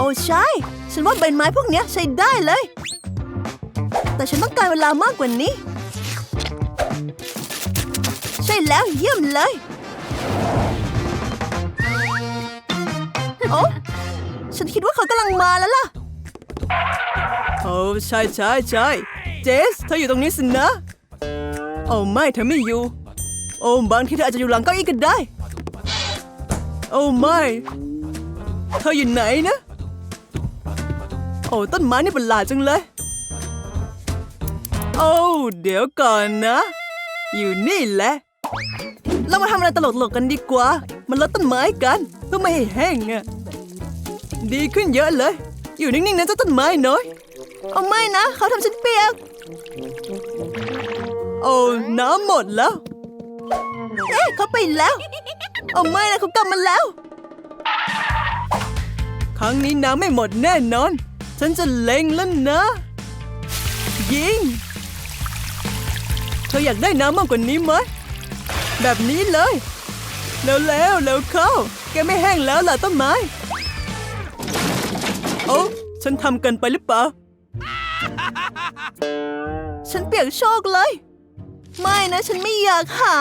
โอ้ใช่ ฉันว่าใบไม้พวกนี้ใช้ได้เลย แต่ฉันต้องการเวลามากกว่านี้ ใช่แล้วเยี่ยมเลย โอ้ฉันคิดว่าเขากำลังมาแล้วล่ะ โอ้ใช่ใช่ใช่เจส เธออยู่ตรงนี้สินะ โอ้ไม่เธอไม่อยู่ โอ้บางทีเธออาจจะอยู่หลังเก้าอี้ก็ได้ โอ้ไม่ เธออยู่ไหนนะ โอ้ต้นไม้นี่ประหลาดจังเลย โอ้เดี๋ยวก่อนนะ อยู่นี่แหละ เรามาทำอะไรตลกๆกันดีกว่า มันลดต้นไม้กันเพื่อไม่ให้แห้งอะดีขึ้นเยอะเลย อยู่นิ่งๆนะเจ้าต้นไม้น้อยเอาไม่นะ เขาทำฉันเปียก โอ้น้ำหมดแล้ว เอ๊ะเขาไปแล้ว เอาไม่นะเขากลับมาแล้ว ครั้งนี้น้ำไม่หมดแน่นอน ฉันจะเล็งแล้วนะ ยิง เธออยากได้น้ำมากกว่านี้ไหม แบบนี้เลยเร็วๆเร็วเข้า แกไม่แห้งแล้วล่ะต้นไม้โอ้ฉันทำเกินไปหรือเปล่า ฉันเปียกโชกเลย ไม่นะ ฉันไม่อยากหา